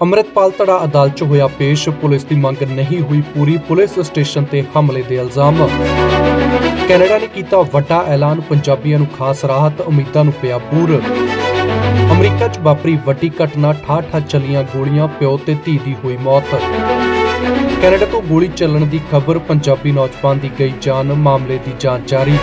ਅੰਮ੍ਰਿਤਪਾਲ ਧੜਾ ਅਦਾਲਤ 'ਚ ਹੋਇਆ ਪੇਸ਼। ਪੁਲਿਸ ਦੀ ਮੰਗ ਨਹੀਂ ਹੋਈ ਪੂਰੀ। ਪੁਲਿਸ ਸਟੇਸ਼ਨ ਤੇ ਹਮਲੇ ਦੇ ਇਲਜ਼ਾਮ। ਕੈਨੇਡਾ ਨੇ ਕੀਤਾ ਵੱਡਾ ਐਲਾਨ। ਪੰਜਾਬੀਆਂ ਨੂੰ ਖਾਸ ਰਾਹਤ। ਉਮੀਦਾਂ ਨੂੰ ਪਿਆ ਬੂਰ ਅਮਰੀਕਾ 'ਚ ਵਾਪਰੀ ਵੱਡੀ ਘਟਨਾ। ਠਾਠਾ ਚੱਲੀਆਂ ਗੋਲੀਆਂ। ਪਿਓ ਤੇ ਧੀ ਦੀ ਹੋਈ ਮੌਤ। ਕੈਨੇਡਾ ਤੋਂ ਗੋਲੀ ਚੱਲਣ ਦੀ ਖਬਰ ਪੰਜਾਬੀ ਨੌਜਵਾਨ ਦੀ ਗਈ ਜਾਨ। ਮਾਮਲੇ ਦੀ ਜਾਂਚ ਜਾਰੀ।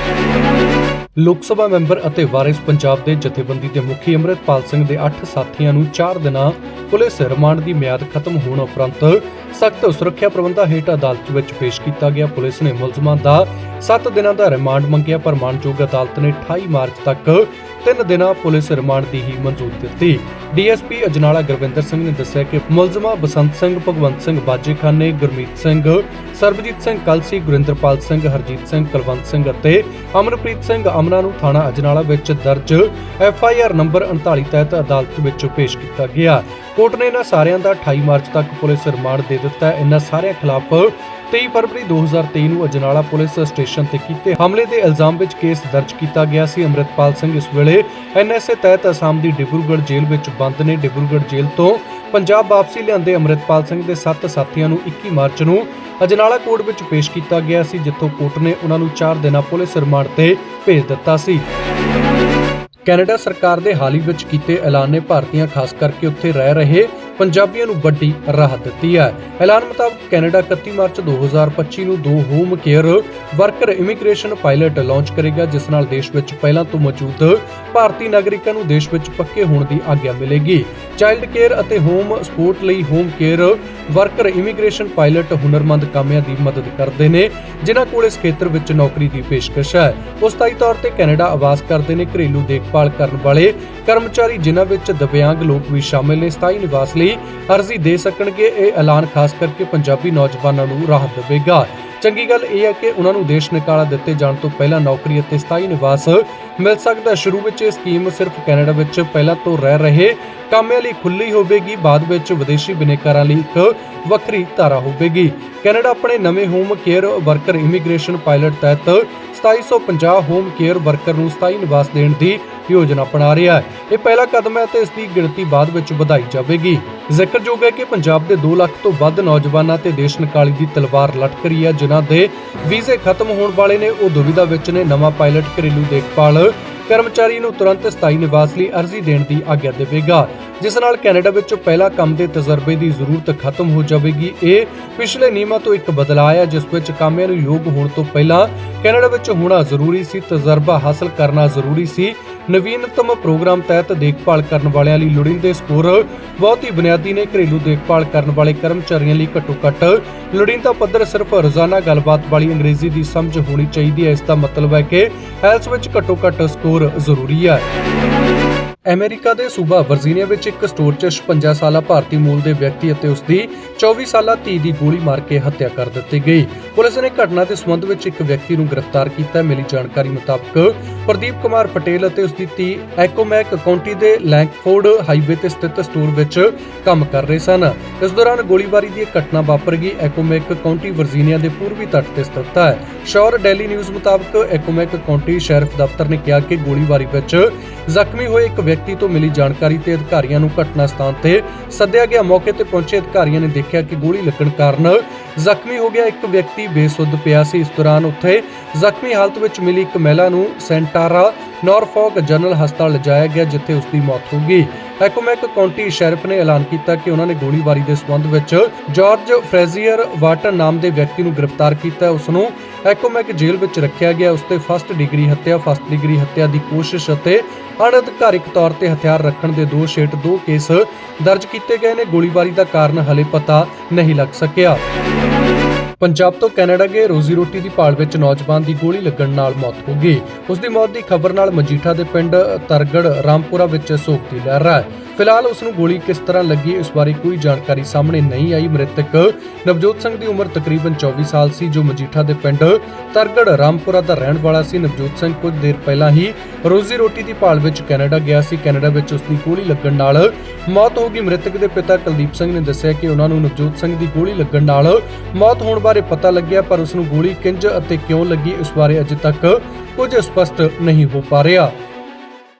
ਲੋਕ ਸਭਾ ਮੈਂਬਰ ਅਤੇ ਵਾਰਿਸ ਪੰਜਾਬ ਦੇ ਜਥੇਬੰਦੀ ਦੇ ਮੁਖੀ ਅੰਮ੍ਰਿਤਪਾਲ ਸਿੰਘ ਦੇ 8 ਸਾਥੀਆਂ ਨੂੰ 4 ਦਿਨਾਂ ਪੁਲਿਸ ਰਿਮਾਂਡ ਦੀ ਮਿਆਦ ਖਤਮ ਹੋਣ ਉਪਰੰਤ ਸਖਤ ਸੁਰੱਖਿਆ ਪ੍ਰਬੰਧਾਂ ਹੇਠ ਅਦਾਲਤ ਵਿੱਚ ਪੇਸ਼ ਕੀਤਾ ਗਿਆ। ਪੁਲਿਸ ਨੇ ਮੁਲਜ਼ਮਾਂ ਦਾ 7 ਦਿਨਾਂ ਦਾ ਰਿਮਾਂਡ ਮੰਗਿਆ। ਪਰ ਮਾਨਯੋਗ ਅਦਾਲਤ ਨੇ 28 ਮਾਰਚ ਤੱਕ 3 ਦਿਨਾਂ ਪੁਲਿਸ ਰਿਮਾਂਡ ਦੀ ਹੀ ਮਨਜ਼ੂਰੀ ਦਿੱਤੀ। ਡੀਐਸਪੀ ਅਜਨਾਲਾ ਗੁਰਵਿੰਦਰ ਸਿੰਘ ਨੇ ਦੱਸਿਆ ਕਿ ਮੁਲਜ਼ਮਾਂ ਬਸੰਤ ਸਿੰਘ, ਭਗਵੰਤ ਸਿੰਘ ਬਾਜੇਖਾਨੇ, ਗੁਰਮੀਤ ਸਿੰਘ, ਸਰਬਜੀਤ ਸਿੰਘ ਕਲਸੀ, ਗੁਰਿੰਦਰਪਾਲ ਸਿੰਘ, ਹਰਜੀਤ ਸਿੰਘ, ਕੁਲਵੰਤ ਸਿੰਘ ਅਤੇ ਅਮਨਪ੍ਰੀਤ ਸਿੰਘ ਅਮਨਾ ਨੂੰ ਥਾਣਾ ਅਜਨਾਲਾ ਵਿੱਚ ਦਰਜ ਐਫ ਆਈ ਆਰ ਨੰਬਰ 39 ਤਹਿਤ ਅਦਾਲਤ ਵਿੱਚ ਪੇਸ਼ ਕੀਤਾ ਗਿਆ। ਕੋਰਟ ਨੇ ਇਹਨਾਂ ਸਾਰਿਆਂ ਦਾ 28 ਮਾਰਚ ਤੱਕ ਪੁਲਿਸ ਰਿਮਾਂਡ ਦੇ ਦਿੱਤਾ। ਇਹਨਾਂ ਸਾਰਿਆਂ ਖਿਲਾਫ 23 ਫਰਵਰੀ 2023 ਨੂੰ ਅਜਨਾਲਾ ਪੁਲਿਸ ਸਟੇਸ਼ਨ ਤੇ ਕੀਤੇ ਹਮਲੇ ਦੇ ਇਲਜ਼ਾਮ ਵਿੱਚ ਕੇਸ ਦਰਜ ਕੀਤਾ ਗਿਆ ਸੀ। ਅੰਮ੍ਰਿਤਪਾਲ ਸਿੰਘ ਇਸ ਵੇਲੇ ਐਨਐਸਏ ਤਹਿਤ ਅਸਾਮ ਦੀ ਡਿਬਰੂਗੜ੍ਹ ਜੇਲ੍ਹ ਵਿੱਚ ਬੰਦ ਨੇ। ਡਿਬਰੂਗੜ੍ਹ ਜੇਲ੍ਹ ਤੋਂ ਪੰਜਾਬ ਵਾਪਸੀ ਲਿਆਂਦੇ ਅੰਮ੍ਰਿਤਪਾਲ ਸਿੰਘ ਦੇ 7 ਸਾਥੀਆਂ ਨੂੰ 21 ਮਾਰਚ ਨੂੰ ਅਜਨਾਲਾ ਕੋਰਟ ਵਿੱਚ ਪੇਸ਼ ਕੀਤਾ ਗਿਆ ਸੀ, ਜਿੱਥੋਂ ਕੋਰਟ ਨੇ ਉਹਨਾਂ ਨੂੰ 4 ਦਿਨਾਂ ਪੁਲਿਸ ਰਿਮਾਂਡ ਤੇ ਭੇਜ ਦਿੱਤਾ ਸੀ। ਕੈਨੇਡਾ ਸਰਕਾਰ ਦੇ ਹਾਲੀ ਹੀ ਵਿੱਚ ਕੀਤੇ ਐਲਾਨ ਨੇ। ਭਾਰਤੀਆਂ ਖਾਸ ਕਰਕੇ ਉੱਥੇ ਰਹਿ ਰਹੇ ਪੰਜਾਬੀਆਂ ਨੂੰ ਵੱਡੀ ਰਾਹਤ ਦਿੱਤੀ ਹੈ। ਐਲਾਨ ਮੁਤਾਬਕ ਕੈਨੇਡਾ 31 ਮਾਰਚ 2025 ਨੂੰ ਦੋ home care worker immigration pilot launch ਕਰੇਗਾ, ਜਿਸ ਨਾਲ ਦੇਸ਼ ਵਿੱਚ ਪਹਿਲਾਂ ਤੋਂ ਮੌਜੂਦ ਭਾਰਤੀ ਨਾਗਰਿਕਾਂ ਨੂੰ ਦੇਸ਼ ਵਿੱਚ ਪੱਕੇ ਹੋਣ ਦੀ ਆਗਿਆ ਮਿਲੇਗੀ। ਚਾਈਲਡ ਕੇਅਰ ਅਤੇ ਹੋਮ ਸਪੋਰਟ ਲਈ home care worker immigration pilot ਹੁਨਰਮੰਦ ਕਾਮਿਆਂ ਦੀ ਮਦਦ ਕਰਦੇ ਨੇ, ਜਿਨ੍ਹਾਂ ਕੋਲ ਇਸ ਖੇਤਰ ਵਿੱਚ ਨੌਕਰੀ ਦੀ ਪੇਸ਼ਕਸ਼ ਹੈ। ਉਸਤਾਈ ਤੌਰ ਤੇ ਕੈਨੇਡਾ ਆਵਾਸ ਕਰਦੇ ਨੇ ਘਰੇਲੂ ਦੇਖਭਾਲ ਕਰਨ ਵਾਲੇ ਕਰਮਚਾਰੀ, ਜਿਨ੍ਹਾਂ ਵਿੱਚ ਦਿਵਿਆਂਗ ਲੋਕ ਵੀ ਸ਼ਾਮਿਲ ਨੇ। ਸਥਾਈ ਨਿਵਾਸ ਲਈ ਅਰਜ਼ੀ ਦੇ ਸਕਣਗੇ, ਇਹ ਐਲਾਨ ਖਾਸ ਕਰਕੇ ਪੰਜਾਬੀ ਨੌਜਵਾਨਾਂ ਨੂੰ ਰਾਹਤ ਦੇਵੇਗਾ। ਚੰਗੀ ਗੱਲ ਇਹ ਹੈ ਕਿ ਉਹਨਾਂ ਨੂੰ ਦੇਸ਼ ਨਿਕਾਲਾ ਦਿੱਤੇ ਜਾਣ ਤੋਂ ਪਹਿਲਾਂ ਨੌਕਰੀ ਅਤੇ ਸਥਾਈ ਨਿਵਾਸ ਮਿਲ ਸਕਦਾ ਸ਼ੁਰੂ ਵਿੱਚ ਇਹ ਸਕੀਮ ਸਿਰਫ ਕੈਨੇਡਾ ਵਿੱਚ ਪਹਿਲਾਂ ਤੋਂ ਰਹਿ ਰਹੇ ਕਾਮਿਆਂ ਲਈ ਖੁੱਲੀ ਹੋਵੇਗੀ, ਬਾਅਦ ਵਿੱਚ ਵਿਦੇਸ਼ੀ ਬਿਨੇਕਾਰਾਂ ਲਈ ਇੱਕ ਵੱਖਰੀ ਧਾਰਾ ਹੋਵੇਗੀ। ਕੈਨੇਡਾ ਆਪਣੇ ਨਵੇਂ home care worker immigration pilot ਤਹਿਤ 2750 ਹੋਮ ਕੇਅਰ ਵਰਕਰ ਨੂੰ ਸਥਾਈ ਨਿਵਾਸ ਦੇਣ ਦੀ ਯੋਜਨਾ ਬਣਾ ਰਿਹਾ ਹੈ। ਇਹ ਪਹਿਲਾ ਕਦਮ ਹੈ ਤੇ ਇਸ ਦੀ ਗਿਣਤੀ ਬਾਅਦ ਵਿੱਚ ਵਧਾਈ ਜਾਵੇਗੀ। ਜ਼ਿਕਰਯੋਗ ਹੈ ਕਿ ਪੰਜਾਬ ਦੇ 2 ਲੱਖ ਤੋਂ ਵੱਧ ਨੌਜਵਾਨਾਂ ਤੇ ਦੇਸ਼ ਨਿਕਾਲੀ ਦੀ ਤਲਵਾਰ ਲਟਕ ਰਹੀ ਹੈ, ਜਿਨ੍ਹਾਂ ਦੇ ਵੀਜ਼ੇ ਖਤਮ ਹੋਣ ਵਾਲੇ ਨੇ। ਉਹ ਦੁਵਿਧਾ ਵਿੱਚ ਨੇ। ਨਵਾਂ ਪਾਇਲਟ ਘਰੇਲੂ ਦੇਖਭਾਲ ਕਰਮਚਾਰੀ ਨੂੰ ਤੁਰੰਤ ਸਥਾਈ ਨਿਵਾਸ ਲਈ ਅਰਜ਼ੀ ਦੇਣ ਦੀ ਆਗਿਆ ਦੇਵੇਗਾ, ਜਿਸ ਨਾਲ ਕੈਨੇਡਾ ਵਿੱਚ ਪਹਿਲਾ ਕੰਮ ਦੇ ਤਜਰਬੇ ਦੀ ਜ਼ਰੂਰਤ ਖਤਮ ਹੋ ਜਾਵੇਗੀ। ਇਹ ਪਿਛਲੇ ਨਿਯਮਾਂ ਤੋਂ ਇੱਕ ਬਦਲਾਅ ਹੈ, ਜਿਸ ਵਿੱਚ ਕਾਮਿਆਂ ਨੂੰ ਯੋਗ ਹੋਣ ਤੋਂ ਪਹਿਲਾਂ ਕੈਨੇਡਾ ਵਿੱਚ ਹੋਣਾ ਜ਼ਰੂਰੀ ਸੀ, ਤਜਰਬਾ ਹਾਸਲ ਕਰਨਾ ਜ਼ਰੂਰੀ ਸੀ। ਨਵੀਨਤਮ ਪ੍ਰੋਗਰਾਮ ਤਹਿਤ ਦੇਖਭਾਲ ਕਰਨ ਵਾਲਿਆਂ ਲਈ ਲੋੜੀਂਦੇ ਸਕੋਰ ਬਹੁਤ ਹੀ ਬੁਨਿਆਦੀ ਨੇ ਘਰੇਲੂ ਦੇਖਭਾਲ ਕਰਨ ਵਾਲੇ ਕਰਮਚਾਰੀਆਂ ਲਈ ਘੱਟੋ ਘੱਟ ਲੋੜੀਂਦਾ ਪੱਧਰ ਸਿਰਫ ਰੋਜ਼ਾਨਾ ਗੱਲਬਾਤ ਵਾਲੀ ਅੰਗਰੇਜ਼ੀ ਦੀ ਸਮਝ ਹੋਣੀ ਚਾਹੀਦੀ ਹੈ। ਇਸ ਦਾ ਮਤਲਬ ਹੈ ਕਿ ਹੈਲਥ ਵਿੱਚ ਘੱਟੋ ਘੱਟ ਸਕੋਰ ਜ਼ਰੂਰੀ ਹੈ। ਅਮਰੀਕਾ ਦੇ ਸੂਬਾ ਵਰਜੀਨੀਆ ਵਿੱਚ ਇੱਕ ਸਟੋਰ 'ਚ 56 ਸਾਲਾ ਭਾਰਤੀ ਮੂਲ ਦੇ ਵਿਅਕਤੀ ਅਤੇ ਉਸ ਦੀ 24 ਸਾਲਾ ਧੀ ਦੀ ਗੋਲੀ ਮਾਰ ਕੇ ਹੱਤਿਆ ਕਰ ਦਿੱਤੀ ਗਈ। ਪੁਲਿਸ ਨੇ ਘਟਨਾ ਦੇ ਸੰਬੰਧ ਵਿੱਚ ਇੱਕ ਵਿਅਕਤੀ ਨੂੰ ਗ੍ਰਿਫਤਾਰ ਕੀਤਾ। ਮਿਲੀ ਜਾਣਕਾਰੀ ਮੁਤਾਬਕ ਪ੍ਰਦੀਪ ਕੁਮਾਰ ਪਟੇਲ ਅਤੇ ਉਸ ਦੀ ਧੀ ਐਕੋਮੈਕ ਕਾਉਂਟੀ ਦੇ ਲੈਂਕਫੋਰਡ ਹਾਈਵੇ ਤੇ ਸਥਿਤ ਸਟੋਰ ਵਿੱਚ ਕੰਮ ਕਰ ਰਹੇ ਸਨ। ਇਸ ਦੌਰਾਨ ਗੋਲੀਬਾਰੀ ਦੀ ਇੱਕ ਘਟਨਾ ਵਾਪਰ ਗਈ। ਐਕੋਮੈਕ ਕਾਉਂਟੀ ਵਰਜੀਨੀਆ ਦੇ ਪੂਰਬੀ ਤੱਟ ਤੇ ਸਥਿਤ ਹੈ। ਸ਼ੋਰ ਡੇਲੀ ਨਿਊਜ਼ ਮੁਤਾਬਕ ਐਕੋਮੈਕ ਕਾਉਂਟੀ ਸ਼eriff ਦਫ਼ਤਰ ਨੇ ਕਿਹਾ ਕਿ ਗੋਲੀਬਾਰੀ ਵਿੱਚ ਜ਼ਖਮੀ ਹੋਏ ਇੱਕ ਵਿਅਕਤੀ ਤੋਂ ਮਿਲੀ ਜਾਣਕਾਰੀ ਤੇ ਅਧਿਕਾਰੀਆਂ ਨੂੰ ਘਟਨਾ ਸਥਾਨ ਤੇ ਸੱਦਿਆ ਗਿਆ। ਮੌਕੇ ਤੇ ਪਹੁੰਚੇ ਅਧਿਕਾਰੀਆਂ ਨੇ ਦੇਖਿਆ ਕਿ ਗੋਲੀ ਲੱਗਣ ਕਾਰਨ ਜ਼ਖਮੀ ਹੋ ਗਿਆ ਇੱਕ ਵਿਅਕਤੀ ਬੇਸੁੱਧ ਪਿਆ ਸੀ। ਇਸ ਦੌਰਾਨ ਉੱਥੇ ਜ਼ਖਮੀ ਹਾਲਤ ਵਿੱਚ ਮਿਲੀ ਇੱਕ ਮਹਿਲਾ ਨੂੰ ਸੈਂਟਾਰਾ ਨਾਰਫੋਕ ਜਨਰਲ ਹਸਪਤਾਲ ਲਿਜਾਇਆ ਗਿਆ, ਜਿੱਥੇ ਉਸ ਦੀ ਮੌਤ ਹੋ ਗਈ। ਐਕੋਮੈਕ ਕਾਉਂਟੀ ਸ਼eriff ਨੇ ਐਲਾਨ ਕੀਤਾ ਕਿ ਉਹਨਾਂ ਨੇ ਗੋਲੀਬਾਰੀ ਦੇ ਸੰਬੰਧ ਵਿੱਚ ਜਾਰਜ ਫਰੈਜ਼ੀਅਰ ਵਾਟਨ ਨਾਮ ਦੇ ਵਿਅਕਤੀ ਨੂੰ ਗ੍ਰਿਫਤਾਰ ਕੀਤਾ। ਉਸ ਨੂੰ ਐਕੋਮੈਕ ਜੇਲ੍ਹ ਵਿੱਚ ਰੱਖਿਆ ਗਿਆ। ਉਸ ਤੇ ਫਸਟ ਡਿਗਰੀ ਹੱਤਿਆ, ਫਸਟ ਡਿਗਰੀ ਹੱਤਿਆ ਦੀ ਕੋਸ਼ਿਸ਼ ਅਤੇ ਅਣਅਧਿਕਾਰਿਕ ਤੌਰ ਤੇ ਹਥਿਆਰ ਰੱਖਣ ਦੇ ਦੋਸ਼ ਹੇਠ ਦੋ ਕੇਸ ਦਰਜ ਕੀਤੇ ਗਏ ਨੇ। ਗੋਲੀਬਾਰੀ ਦਾ ਕਾਰਨ ਹਲੇ ਪਤਾ ਨਹੀਂ ਲੱਗ ਸਕਿਆ। ਪੰਜਾਬ ਤੋਂ ਕੈਨੇਡਾ ਗਏ ਰੋਜ਼ੀ ਰੋਟੀ ਦੀ ਭਾਲ ਵਿੱਚ ਨੌਜਵਾਨ ਦੀ ਗੋਲੀ ਲੱਗਣ ਨਾਲ ਮੌਤ ਹੋ ਗਈ। ਉਸ ਦੀ ਮੌਤ ਦੀ ਖਬਰ ਨਾਲ ਮਜੀਠਾ ਦੇ ਪਿੰਡ ਤਰਗੜ ਰਾਮਪੁਰਾ ਵਿੱਚ ਸੋਗ ਦੀ ਲਹਿਰ ਹੈ। ਫਿਲਹਾਲ ਉਸ ਨੂੰ ਗੋਲੀ ਕਿਸ ਤਰ੍ਹਾਂ ਲੱਗੀ ਇਸ ਬਾਰੇ ਕੋਈ ਜਾਣਕਾਰੀ ਸਾਹਮਣੇ ਨਹੀਂ ਆਈ। ਮ੍ਰਿਤਕ ਨਵਜੋਤ ਸਿੰਘ ਦੀ ਉਮਰ ਤਕਰੀਬਨ 24 ਸਾਲ ਸੀ, ਜੋ ਮਜੀਠਾ ਦੇ ਪਿੰਡ ਤਰਗੜ ਰਾਮਪੁਰਾ ਦਾ ਰਹਿਣ ਵਾਲਾ ਸੀ। ਨਵਜੋਤ ਸਿੰਘ ਕੁਝ ਦੇਰ ਪਹਿਲਾਂ ਹੀ ਰੋਜ਼ੀ ਰੋਟੀ ਦੀ ਭਾਲ ਵਿੱਚ ਕੈਨੇਡਾ ਗਿਆ ਸੀ। ਕੈਨੇਡਾ ਵਿੱਚ ਉਸ ਦੀ ਗੋਲੀ ਲੱਗਣ ਨਾਲ ਮੌਤ ਹੋ ਗਈ। ਮ੍ਰਿਤਕ ਦੇ ਪਿਤਾ ਕੁਲਦੀਪ ਸਿੰਘ ਨੇ ਦੱਸਿਆ ਕਿ ਉਹਨਾਂ ਨੂੰ ਨਵਜੋਤ ਸਿੰਘ ਦੀ ਗੋਲੀ ਲੱਗਣ ਨਾਲ ਮੌਤ ਹੋਣ ਬਾਰੇ ਪਤਾ ਲੱਗਿਆ, ਪਰ ਉਸ ਨੂੰ ਗੋਲੀ, ਕਿੰਜ ਅਤੇ ਕਿਉਂ ਲੱਗੀ, ਇਸ ਬਾਰੇ ਅਜੇ ਤੱਕ ਕੁਝ ਸਪਸ਼ਟ ਨਹੀਂ ਹੋ ਪਾ ਰਿਹਾ।